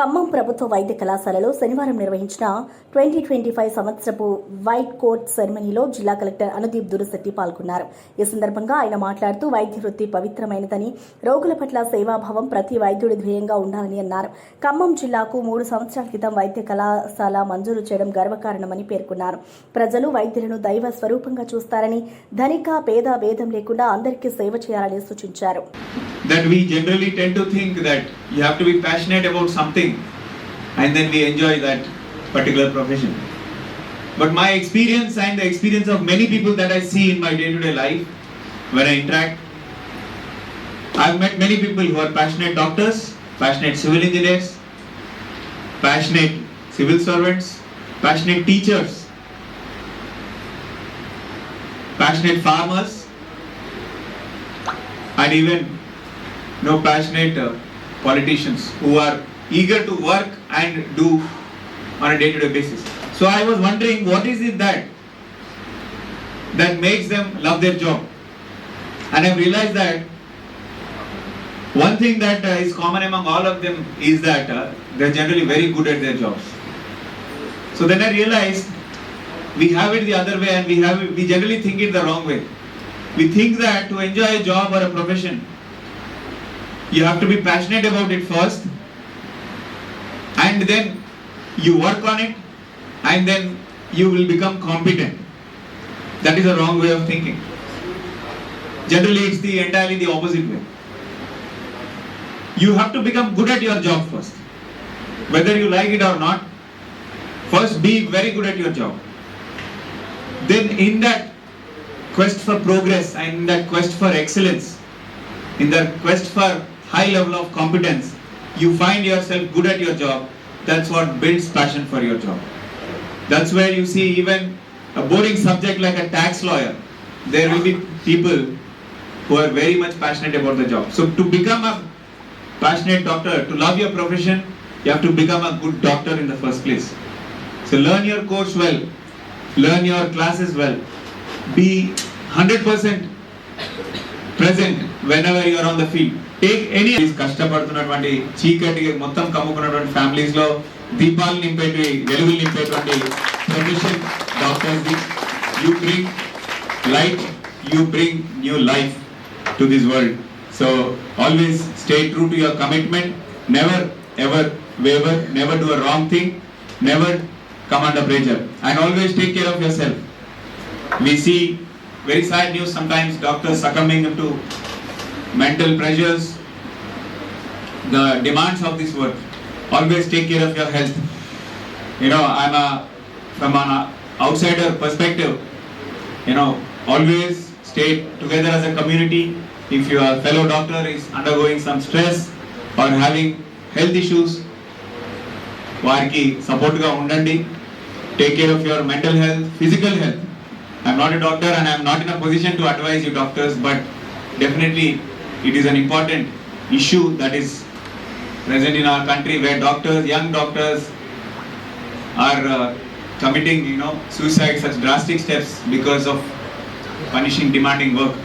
ఖమ్మం ప్రభుత్వ వైద్య కళాశాలలో శనివారం నిర్వహించిన ట్వంటీ ట్వంటీ ఫైవ్ సంవత్సరపు వైట్ కోట్ సెరమనీలో జిల్లా కలెక్టర్ అనుదీప్ దురశెట్టి పాల్గొన్నారు. ఈ సందర్భంగా ఆయన మాట్లాడుతూ వైద్య వృత్తి పవిత్రమైనదని రోగుల పట్ల సేవాభావం ప్రతి వైద్యుడి ధ్యేయంగా ఉండాలని అన్నారు. ఖమ్మం జిల్లాకు మూడు సంవత్సరాల క్రితం వైద్య కళాశాల మంజూరు చేయడం గర్వకారణమని పేర్కొన్నారు. ప్రజలు వైద్యులను దైవ స్వరూపంగా చూస్తారని ధనిక పేద భేదం లేకుండా అందరికీ సేవ చేయాలని సూచించారు. That we generally tend to think that you have to be passionate about something and then we enjoy that particular profession. But my experience and the experience of many people that I see in my day to day life when I interact, I've met many people who are passionate doctors, passionate civil engineers, passionate civil servants, passionate teachers, passionate farmers, and even no passionate uh, politicians who are eager to work and do on a day to day basis. So I was wondering what is it that that makes them love their job? And I've realized that one thing that uh, is common among all of them is that uh, they're generally very good at their jobs. So then I realized we have it the other way and we have it, we generally think it the wrong way. We think that to enjoy a job or a profession, you have to be passionate about it first and then you work on it and then you will become competent. That is a wrong way of thinking. Generally, it's the entirely the opposite way. You have to become good at your job first. Whether you like it or not, first be very good at your job. Then, in that quest for progress and in that quest for excellence, in that quest for high level of competence, you find yourself good at your job. That's what builds passion for your job. That's where you see even a boring subject like a tax lawyer, there will be people who are very much passionate about the job. So to become a passionate doctor, to love your profession, you have to become a good doctor in the first place. So learn your course well, learn your classes well, be 100% present when ever are on the field take any కష్టపడుతున్నటువంటి చీకటి మొత్తం కమ్ముకున్నటువంటి ఫ్యామిలీస్లో దీపాలు నింపేటి వెలుగులు నింపేటువంటి profession doctors the you bring light you bring new life to this world so always stay true to your commitment never ever waver never do a wrong thing never command a pleasure and always take care of your self We see very sad news sometimes doctors succumbing to mental pressures, the demands of this work. Always take care of your health. You know, I'm a from an outsider perspective, you know, always stay together as a community. If your fellow doctor is undergoing some stress or having health issues, వారికి సపోర్ట్గా ఉండండి take care of your mental health physical health I'm not a doctor and I'm not in a position to advise you doctors, but definitely it is an important issue that is present in our country where doctors, young doctors are uh, committing, you know, suicide, such drastic steps because of punishing demanding work.